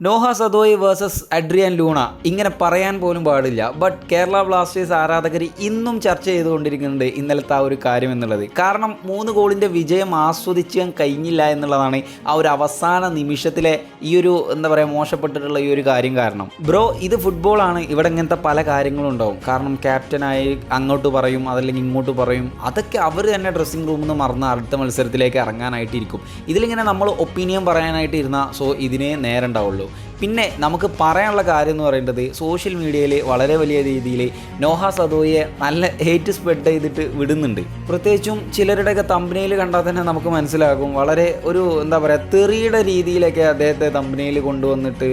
Noah Sadaoui versus Adrian Luna. ഇങ്ങനെ പറയാൻ പോലും പാടില്ല. ബട്ട് കേരള ബ്ലാസ്റ്റേഴ്സ് ആരാധകർ ഇന്നും ചർച്ച ചെയ്തുകൊണ്ടിരിക്കുന്നുണ്ട് ഇന്നലത്തെ ആ ഒരു കാര്യം എന്നുള്ളത്. കാരണം മൂന്ന് ഗോളിന്റെ വിജയം ആസ്വദിക്കാൻ കഴിഞ്ഞില്ല എന്നുള്ളതാണ് ആ ഒരു അവസാന നിമിഷത്തിലെ ഈ ഒരു എന്താ പറയുക മോശപ്പെട്ടിട്ടുള്ള ഈ ഒരു കാര്യം കാരണം. ബ്രോ ഇത് ഫുട്ബോളാണ് ഇവിടെ ഇങ്ങനത്തെ പല കാര്യങ്ങളും ഉണ്ടാവും. കാരണം ക്യാപ്റ്റനായി അങ്ങോട്ട് പറയും അതല്ലെങ്കിൽ ഇങ്ങോട്ട് പറയും. അതൊക്കെ അവർ തന്നെ ഡ്രസ്സിംഗ് റൂമിൽ നിന്ന് മറന്ന് അടുത്ത മത്സരത്തിലേക്ക് ഇറങ്ങാനായിട്ടിരിക്കും. ഇതിലിങ്ങനെ നമ്മൾ ഒപ്പീനിയൻ പറയാനായിട്ട് ഇരുന്ന സോ ഇതിനേ നേരണ്ടാവുള്ളൂ പിന്നെ നമുക്ക് പറയാനുള്ള കാര്യം എന്ന് പറയുന്നത് സോഷ്യൽ മീഡിയയിൽ വളരെ വലിയ രീതിയിൽ നോഹ സദോയെ നല്ല ഹേറ്റ് സ്പ്രെഡ് ചെയ്തിട്ട് വിടുന്നുണ്ട്. പ്രത്യേകിച്ചും ചിലരുടെയൊക്കെ തമ്പനിയിൽ കണ്ടാൽ തന്നെ നമുക്ക് മനസ്സിലാകും. വളരെ ഒരു എന്താ പറയുക തെറിയുടെ രീതിയിലൊക്കെ അദ്ദേഹത്തെ തമ്പനിയിൽ കൊണ്ടുവന്നിട്ട്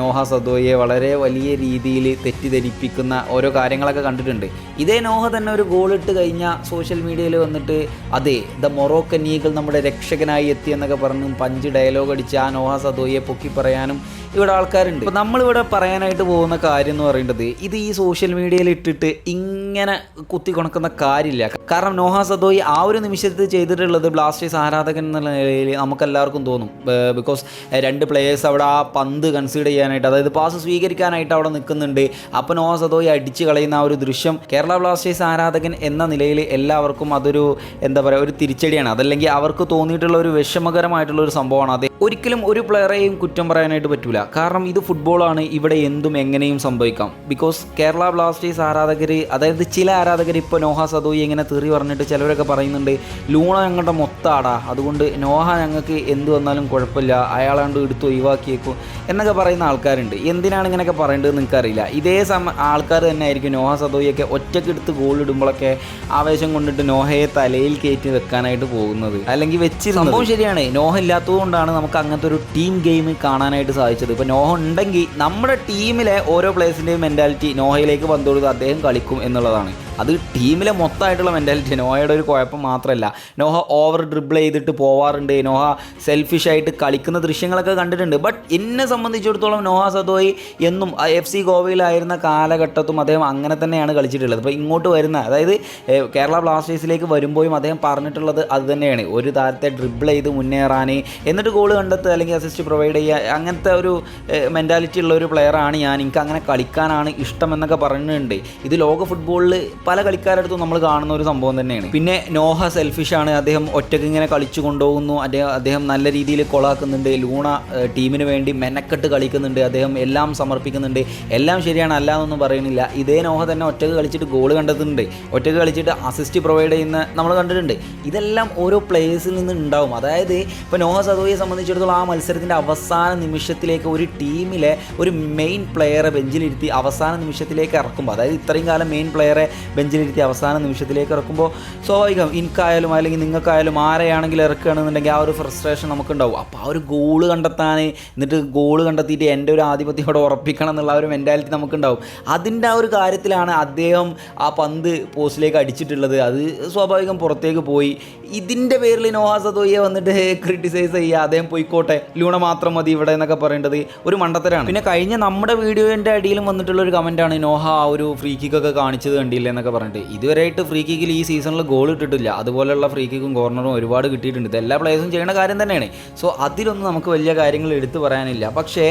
നോഹ സദോയെ വളരെ വലിയ രീതിയിൽ തെറ്റിദ്ധരിപ്പിക്കുന്ന ഓരോ കാര്യങ്ങളൊക്കെ കണ്ടിട്ടുണ്ട്. ഇതേ നോഹ തന്നെ ഒരു ഗോൾ ഇട്ട് കഴിഞ്ഞാൽ സോഷ്യൽ മീഡിയയിൽ വന്നിട്ട് അതെ ദ മൊറോക്കൻ ഈഗിൾ നമ്മുടെ രക്ഷകനായി എത്തി എന്നൊക്കെ പറഞ്ഞും പഞ്ച് ഡയലോഗ് അടിച്ച് ആ നോഹ സദോയെ പൊക്കി പറയാനും ഇവിടെ ആൾക്കാരുണ്ട്. അപ്പോൾ നമ്മളിവിടെ പറയാനായിട്ട് പോകുന്ന കാര്യം എന്ന് പറയുന്നത് ഇത് ഈ സോഷ്യൽ മീഡിയയിൽ ഇട്ടിട്ട് ഇങ്ങനെ കുത്തി കൊണക്കുന്ന കാര്യമില്ല. കാരണം നോഹ സദോയി ആ ഒരു നിമിഷത്തിൽ ചെയ്തിട്ടുള്ളത് ബ്ലാസ്റ്റേഴ്സ് ആരാധകൻ എന്നുള്ള നിലയിൽ നമുക്കെല്ലാവർക്കും തോന്നും. ബിക്കോസ് രണ്ട് പ്ലേയേഴ്സ് അവിടെ ആ പന്ത് കൺസീഡ് ചെയ്യാനായിട്ട് അതായത് പാസ് സ്വീകരിക്കാനായിട്ട് അവിടെ നിൽക്കുന്നുണ്ട്. അപ്പോൾ നോഹ സദോയി അടിച്ച് കളയുന്ന ആ ഒരു ദൃശ്യം കേരള ബ്ലാസ്റ്റേഴ്സ് ആരാധകൻ എന്ന നിലയിൽ എല്ലാവർക്കും അതൊരു എന്താ പറയുക ഒരു തിരിച്ചടിയാണ്. അതല്ലെങ്കിൽ അവർക്ക് തോന്നിയിട്ടുള്ള ഒരു വിഷമകരമായിട്ടുള്ള ഒരു സംഭവമാണ്. അത് ഒരിക്കലും ഒരു പ്ലെയറെയും കുറ്റം പറയാനായിട്ട് പറ്റില്ല കാരണം ഇത് ഫുട്ബോളാണ് ഇവിടെ എന്തും എങ്ങനെയും സംഭവിക്കാം. ബിക്കോസ് കേരള ബ്ലാസ്റ്റേഴ്സ് ആരാധകർ അതായത് ചില ആരാധകർ ഇപ്പോൾ നോഹ സദോയി ഇങ്ങനെ തെറി പറഞ്ഞിട്ട് ചിലവരൊക്കെ പറയുന്നുണ്ട് ലൂണ ഞങ്ങളുടെ മൊത്താടാ. അതുകൊണ്ട് നോഹ ഞങ്ങൾക്ക് എന്ത് വന്നാലും കുഴപ്പമില്ല. അയാളാണ്ട് എടുത്ത് ഒഴിവാക്കിയേക്കും എന്നൊക്കെ പറയുന്ന ആൾക്കാരുണ്ട്. എന്തിനാണ് ഇങ്ങനെയൊക്കെ പറയേണ്ടത് നിങ്ങൾക്കറിയില്ല. ഇതേ സമ ആൾക്കാർ തന്നെ ആയിരിക്കും നോഹ സദോയിയൊക്കെ ഒറ്റയ്ക്ക് എടുത്ത് ഗോളിടുമ്പോഴൊക്കെ ആവേശം കൊണ്ടിട്ട് നോഹയെ തലയിൽ കയറ്റി വെക്കാനായിട്ട് പോകുന്നത്. അല്ലെങ്കിൽ വെച്ചിരുന്നത്. സംഭവം ശരിയാണ്. നോഹ ഇല്ലാത്തതുകൊണ്ടാണ് നമുക്ക് അങ്ങനത്തെ ഒരു ടീം ഗെയിം കാണാനായിട്ട് സാധിച്ചത്. ഇപ്പോൾ നോഹ ഉണ്ടെങ്കിൽ നമ്മുടെ ടീമിലെ ഓരോ പ്ലേയേഴ്സിന്റെയും മെന്റാലിറ്റി നോഹയിലേക്ക് പന്ത് അദ്ദേഹം കളിക്കും എന്നുള്ളതാണ്. അത് ടീമിലെ മൊത്തമായിട്ടുള്ള മെന്റാലിറ്റി നോഹയുടെ ഒരു കുഴപ്പം മാത്രമല്ല. നോഹ ഓവർ ഡ്രിബിൾ ചെയ്തിട്ട് പോവാറുണ്ട്. നോഹ സെൽഫിഷ് ആയിട്ട് കളിക്കുന്ന ദൃശ്യങ്ങളൊക്കെ കണ്ടിട്ടുണ്ട്. ബട്ട് എന്നെ സംബന്ധിച്ചിടത്തോളം നോഹ സദോയി എന്നും എഫ് സി ഗോവയിലായിരുന്ന കാലഘട്ടത്തും അദ്ദേഹം അങ്ങനെ തന്നെയാണ് കളിച്ചിട്ടുള്ളത്. അപ്പോൾ ഇങ്ങോട്ട് വരുന്ന അതായത് കേരള ബ്ലാസ്റ്റേഴ്സിലേക്ക് വരുമ്പോഴും അദ്ദേഹം പറഞ്ഞിട്ടുള്ളത് അത് തന്നെയാണ്. ഒരു താരത്തെ ഡ്രിബിൾ ചെയ്ത് മുന്നേറാൻ എന്നിട്ട് ഗോൾ കണ്ടെത്തുക അല്ലെങ്കിൽ അസിസ്റ്റ് പ്രൊവൈഡ് ചെയ്യുക അങ്ങനത്തെ ഒരു മെന്റാലിറ്റി ഉള്ള ഒരു പ്ലെയറാണ് ഞാൻ. എനിക്ക് അങ്ങനെ കളിക്കാനാണ് ഇഷ്ടമെന്നൊക്കെ പറഞ്ഞിട്ടുണ്ട്. ഇത് ലോക ഫുട്ബോളിൽ പല കളിക്കാരടുത്തും നമ്മൾ കാണുന്ന ഒരു സംഭവം തന്നെയാണ്. പിന്നെ നോഹ സെൽഫിഷ് ആണ്. അദ്ദേഹം ഒറ്റയ്ക്ക് ഇങ്ങനെ കളിച്ചു കൊണ്ടുപോകുന്നു. അദ്ദേഹം അദ്ദേഹം നല്ല രീതിയിൽ കൊളാക്കുന്നുണ്ട് ലൂണ ടീമിന് വേണ്ടി മെനക്കെട്ട് കളിക്കുന്നുണ്ട്. അദ്ദേഹം എല്ലാം സമർപ്പിക്കുന്നുണ്ട്. എല്ലാം ശരിയാണ് അല്ല എന്നൊന്നും പറയുന്നില്ല. ഇതേ നോഹ തന്നെ ഒറ്റയ്ക്ക് കളിച്ചിട്ട് ഗോൾ കണ്ടെത്തുന്നുണ്ട്. ഒറ്റയ്ക്ക് കളിച്ചിട്ട് അസിസ്റ്റ് പ്രൊവൈഡ് ചെയ്യുന്ന നമ്മൾ കണ്ടിട്ടുണ്ട്. ഇതെല്ലാം ഓരോ പ്ലേയേഴ്സിൽ നിന്ന് ഉണ്ടാവും. അതായത് ഇപ്പോൾ നോഹ സദോയെ സംബന്ധിച്ചിടത്തോളം ആ മത്സരത്തിന്റെ അവസാന നിമിഷത്തിലേക്ക് ഒരു ടീമിലെ ഒരു മെയിൻ പ്ലെയറെ ബെഞ്ചിലിരുത്തി അവസാന നിമിഷത്തിലേക്ക് ഇറക്കുമ്പോൾ അതായത് ഇത്രയും കാലം മെയിൻ പ്ലെയറെ ബെഞ്ചിലിരുത്തി അവസാന നിമിഷത്തിലേക്ക് ഇറക്കുമ്പോൾ സ്വാഭാവികം ഇൻക്കായാലും അല്ലെങ്കിൽ നിങ്ങൾക്കായാലും ആരെയാണെങ്കിലും ഇറക്കുകയാണെന്നുണ്ടെങ്കിൽ ആ ഒരു ഫ്രസ്ട്രേഷൻ നമുക്കുണ്ടാവും. അപ്പോൾ ആ ഒരു ഗോൾ കണ്ടെത്താൻ എന്നിട്ട് ഗോൾ കണ്ടെത്തിയിട്ട് എന്റെ ഒരു ആധിപത്യം അവിടെ ഉറപ്പിക്കണം എന്നുള്ള ഒരു മെന്റാലിറ്റി നമുക്കുണ്ടാവും. അതിന്റെ ആ ഒരു കാര്യത്തിലാണ് അദ്ദേഹം ആ പന്ത് പോസ്റ്റിലേക്ക് അടിച്ചിട്ടുള്ളത്. അത് സ്വാഭാവികം പുറത്തേക്ക് പോയി. ഇതിന്റെ പേരിൽ നോഹാസ് അതോയെ വന്നിട്ട് ക്രിട്ടിസൈസ് ചെയ്യുക. അദ്ദേഹം പോയിക്കോട്ടെ ലൂണ മാത്രം മതി ഇവിടെ എന്നൊക്കെ പറയേണ്ടത് ഒരു മണ്ടത്തരാണ്. പിന്നെ കഴിഞ്ഞ നമ്മുടെ വീഡിയോന്റെ അടിയിലും വന്നിട്ടുള്ള ഒരു കമന്റാണ് നോഹ ആ ഒരു ഫ്രീ കിക്കൊക്കെ കാണിച്ചത് കണ്ടില്ല പറഞ്ഞിട്ട്. ഇതുവരെയായിട്ട് ഫ്രീ കിക്കിൽ ഈ സീസണിൽ ഗോൾ ഇട്ടിട്ടില്ല. അതുപോലെയുള്ള ഫ്രീ കിക്കും കോർണറും ഒരുപാട് കിട്ടിയിട്ടുണ്ട്. ഇത് എല്ലാ പ്ലേയേഴ്സും ചെയ്യുന്ന കാര്യം തന്നെയാണ്. സോ അതിലൊന്നും നമുക്ക് വലിയ കാര്യങ്ങൾ എടുത്തു പറയാനില്ല. പക്ഷേ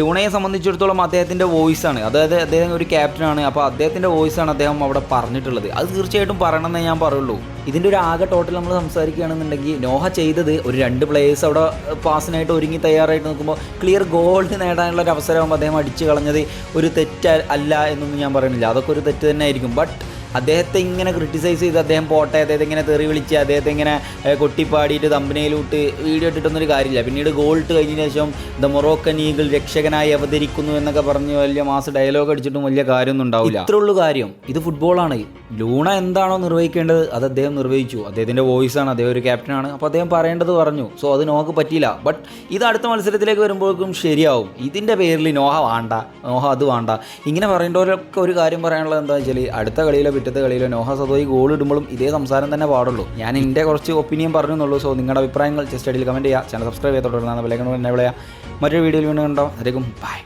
ലൂണയെ സംബന്ധിച്ചിടത്തോളം അദ്ദേഹത്തിന്റെ വോയിസാണ് അതായത് അദ്ദേഹം ഒരു ക്യാപ്റ്റനാണ് അപ്പോൾ അദ്ദേഹത്തിന്റെ വോയിസാണ് അദ്ദേഹം അവിടെ പറഞ്ഞിട്ടുള്ളത്. അത് തീർച്ചയായിട്ടും പറയണമെന്നേ ഞാൻ പറയുള്ളൂ. ഇതിന്റെ ഒരു ആകെ ടോട്ടൽ നമ്മൾ സംസാരിക്കുകയാണെന്നുണ്ടെങ്കിൽ നോഹ ചെയ്തത് ഒരു രണ്ട് പ്ലേയേഴ്സ് അവിടെ പാസിനായിട്ട് ഒരുങ്ങി തയ്യാറായിട്ട് നോക്കുമ്പോൾ ക്ലിയർ ഗോൾഡ് നേടാനുള്ള ഒരു അവസരമാകുമ്പോൾ അദ്ദേഹം അടിച്ചു കളഞ്ഞത് ഒരു തെറ്റ് അല്ല എന്നൊന്നും ഞാൻ പറയുന്നില്ല. അതൊക്കെ ഒരു തെറ്റ് തന്നെ ആയിരിക്കും. ബട്ട് അദ്ദേഹത്തെ ഇങ്ങനെ ക്രിട്ടിസൈസ് ചെയ്ത് അദ്ദേഹം പോട്ടെ അദ്ദേഹത്തെ ഇങ്ങനെ തെറി വിളിച്ച് അദ്ദേഹത്തെ ഇങ്ങനെ കൊട്ടിപ്പാടിയിട്ട് തമ്പനയിലൂട്ട് വീഡിയോ ഇട്ടിട്ടൊന്നൊരു കാര്യമില്ല. പിന്നീട് ഗോൾ ഇട്ട് കഴിഞ്ഞതിന് ശേഷം ദ മൊറോക്കൻ ഈഗിൾ രക്ഷകനായി അവതരിക്കുന്നു എന്നൊക്കെ പറഞ്ഞ് വലിയ മാസ് ഡയലോഗ് അടിച്ചിട്ടും വലിയ കാര്യമൊന്നും ഉണ്ടാവില്ല. ഇത്രേ ഉള്ളൂ കാര്യം. ഇത് ഫുട്ബോളാണ് ലൂണ എന്താണോ നിർവഹിക്കേണ്ടത് അത് അദ്ദേഹം നിർവഹിച്ചു. അദ്ദേഹത്തിന്റെ ആണ് അദ്ദേഹം ഒരു ക്യാപ്റ്റനാണ് അപ്പോൾ അദ്ദേഹം പറയേണ്ടത് പറഞ്ഞു. സോ അത് നോക്ക് പറ്റിയില്ല. ബട്ട് ഇത് അടുത്ത മത്സരത്തിലേക്ക് വരുമ്പോഴേക്കും ശരിയാവും. ഇതിന്റെ പേരിൽ നോഹ വേണ്ട. നോഹ അത് വേണ്ട. ഇങ്ങനെ പറയേണ്ടവരൊക്കെ ഒരു കാര്യം പറയാനുള്ളത് എന്താ വെച്ചാൽ അടുത്ത കളിയിലോ പിറ്റത്തെ കളിയിലോ നോഹ സദോയി ഗോൾ ഇടുമ്പോഴും ഇതേ സംസാരം തന്നെ പാടുള്ളൂ. ഞാൻ എന്റെ കുറച്ച് ഒപ്പീനിയൻ പറഞ്ഞെന്നുള്ളൂ. സോ നിങ്ങളുടെ അഭിപ്രായങ്ങൾ ജസ്റ്റ് അടിയിൽ കമന്റ് ചെയ്യുക. ചാനൽ സബ്സ്ക്രൈബ് ചെയ്തോട്ടെ തുടർന്ന് വിലകൾ എന്നെ വിളയാ മറ്റൊരു വീഡിയോയിൽ വീണ്ടും കണ്ടോ അതിലേക്കും ബൈ